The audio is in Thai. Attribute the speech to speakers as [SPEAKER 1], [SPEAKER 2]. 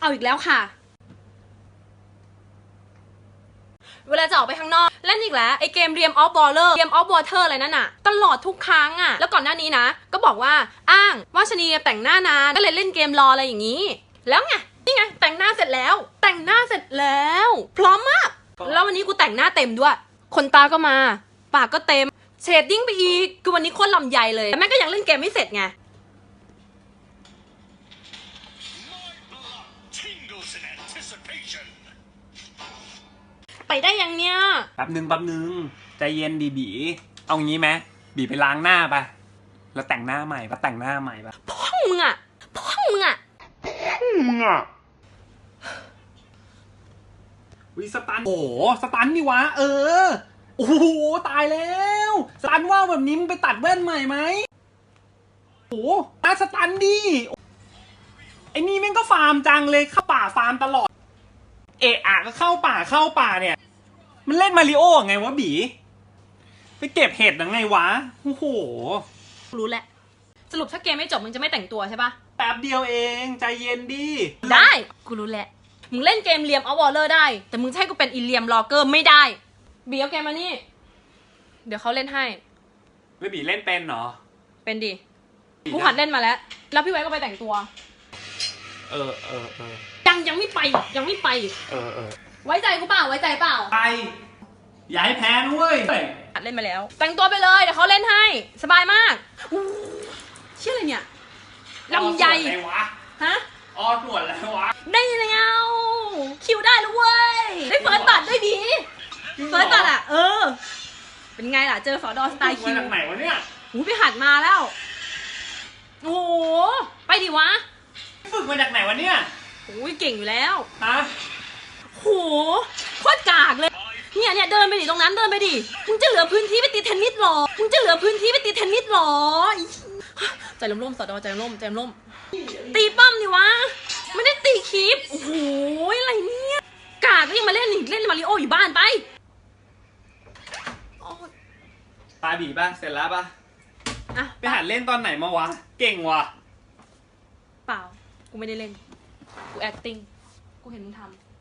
[SPEAKER 1] เอาอีกแล้วค่ะ เวลาจะออกไปข้างนอก เล่นอีกแล้ว ไอเกมเรียมออฟบอลเลอร์เรียมออฟวอเตอร์อะไรนั่นน่ะ ตลอดทุกครั้งอะแล้วก่อนหน้านี้นะ ก็บอกว่าอ้างว่าชนีแต่งหน้านาน ก็เลยเล่นเกมรออะไรอย่างนี้ แล้วไง นี่ไง แต่งหน้าเสร็จแล้ว แต่งหน้าเสร็จแล้ว พร้อมมาก แล้ววันนี้กูแต่งหน้าเต็มด้วย คนตาก็มา ปากก็เต็ม เชดดิ้งไปอีก คือวันนี้โคตรลำใหญ่เลย แต่แม่ก็ยังเล่นเกมไม่เสร็จไง ไปได้ยังเนี่ย
[SPEAKER 2] แป๊บหนึ่งแป๊บหนึ่งใจเย็นดีบีเอางี้ไหมบีไปล้างหน้าไปแล้วแต่งหน้าใหม่ปะแต่งหน้าใหม่ปะ
[SPEAKER 1] พ่อมึงอะพ่อมึงอะ
[SPEAKER 2] มึงอะวิสตันโอ้โหสตันนี่วะ เออ โอ้โห ตายแล้ว สตันว่าแบบนี้มึงไปตัดแว่นใหม่ไหมโอ้โหน่าสตันดิไอ้นี่แม่งก็ฟาร์มจังเลยเข้าป่าฟาร์มตลอด เอะอะก็เข้าป่าเข้าป่าเนี่ย มันเล่นมาริโอไงวะบี ไปเก็บเห็ดยังไงวะ โอ้โห
[SPEAKER 1] รู้แหละ สรุปถ้าเกมไม่จบมึงจะไม่แต่งตัวใช่ปะ
[SPEAKER 2] แป๊บเดียวเองใจเย็นดิ
[SPEAKER 1] ได้ กูรู้แหละ มึงเล่นเกมเลียมออฟวอลเลอร์ได้ แต่มึงจะให้กูเป็นอีเลียมลอเกอร์ไม่ได้ บีเอาเกมมานี่ เดี๋ยวเขาเล่นให้
[SPEAKER 2] ไม่บีเล่นเป็นเหรอ
[SPEAKER 1] เป็นดิ กูหัดเล่นมาแล้ว แล้วพี่ไว้ก็ไปแต่งตัว
[SPEAKER 2] เออเออเออ
[SPEAKER 1] ยังยังไม่ไปยังไม่ไป
[SPEAKER 2] เออเออ
[SPEAKER 1] ไว้ใจกูเปล่าไว้ใจเปล่า
[SPEAKER 2] ไป อย่าให้แพ้นะเว้ย
[SPEAKER 1] หัดเล่นมาแล้ว แต่งตัวไปเลยเดี๋ยวเขาเล่นให้ สบายมากอู้เชื่ออะไรเนี่ยลำใหญ่
[SPEAKER 2] ออส่วนอะไรวะ
[SPEAKER 1] ฮะ
[SPEAKER 2] ออส่วนอะไรวะ
[SPEAKER 1] ได้แล้วคิวได้แล้วเว้ย ได้เฟิร์สบัตรด้วยดีเฟิร์สบัตรอะ เออ เป็นไงล่ะ เจอสอดอสไตล์
[SPEAKER 2] คิ
[SPEAKER 1] คิ
[SPEAKER 2] ว
[SPEAKER 1] ว
[SPEAKER 2] มาจากไหนวะเนี่ย
[SPEAKER 1] หูไปหัดมาแล้ว โอ้โห ไปดิวะ
[SPEAKER 2] ฝึ กมาจากไหนวะเนี่ย
[SPEAKER 1] โอ้ยเก่งอยู่แล้ว
[SPEAKER 2] ฮะ
[SPEAKER 1] โหโคตรกากเลย เนี่ยเนี่ยเดินไปดิตรงนั้นเดินไปดิ มึงจะเหลือพื้นที่ไปตีเทนนิสหรอ มึงจะเหลือพื้นที่ไปตีเทนนิสหรออีใจร่มๆสอดอใจร่มใจร่ม ตีป้อมดิวะ ไม่ได้ตีคลิปโอ้โหอะไรเนี่ย กากก็ยังมาเล่นอีกเล่นมาริโออยู่บ้านไปโอ้ย
[SPEAKER 2] ปาบีป่ะ เสร็จแล้วป่ะ
[SPEAKER 1] อะ
[SPEAKER 2] ไปหัดเล่นตอนไหนมาวะ เก่งว่ะ
[SPEAKER 1] เปล่า กูไม่ได้เล่น กู acting กูเห็นมึงทำ